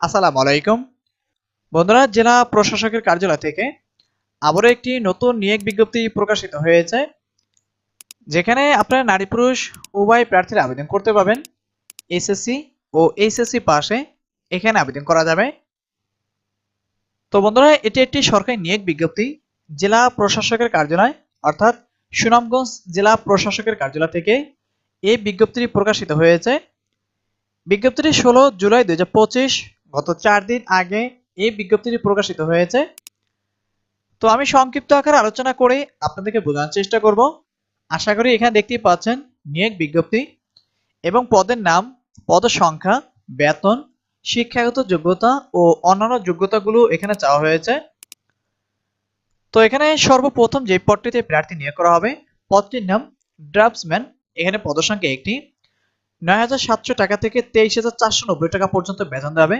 আসসালামু আলাইকুম বন্ধুরা, জেলা প্রশাসকের কার্যালয় থেকে আবারও একটি নতুন নিয়োগ বিজ্ঞপ্তি প্রকাশিত হয়েছে, যেখানে আপনারা নারী পুরুষ উভয় প্রার্থীরা আবেদন করতে পারবেন। এসএসসি ও এইচএসসি পাশে এখানে আবেদন করা যাবে। তো বন্ধুরা, এটি একটি সরকারি নিয়োগ বিজ্ঞপ্তি, জেলা প্রশাসকের কার্যালয়, অর্থাৎ সুনামগঞ্জ জেলা প্রশাসকের কার্যালয় থেকে এই বিজ্ঞপ্তিটি প্রকাশিত হয়েছে। বিজ্ঞপ্তিটি ষোলো জুলাই দুই হাজার পঁচিশ গত চার দিন আগে এই বিজ্ঞপ্তিটি প্রকাশিত হয়েছে। তো আমি সংক্ষিপ্ত আকারে আলোচনা করে আপনাদেরকে বোঝানোর চেষ্টা করব। আশা করি এখানে দেখতেই পাচ্ছেন নিয়োগ বিজ্ঞপ্তি এবং পদের নাম, পদ সংখ্যা, বেতন, শিক্ষাগত যোগ্যতা ও অন্যান্য যোগ্যতাগুলো এখানে চাওয়া হয়েছে। তো এখানে সর্বপ্রথম যে পদটিতে প্রার্থী নিয়োগ করা হবে, পদটির নাম ড্রাফটসম্যান। এখানে পদসংখ্যা একটি। নয় হাজার সাতশো টাকা থেকে তেইশ হাজার চারশো নব্বই টাকা পর্যন্ত বেতন দেবে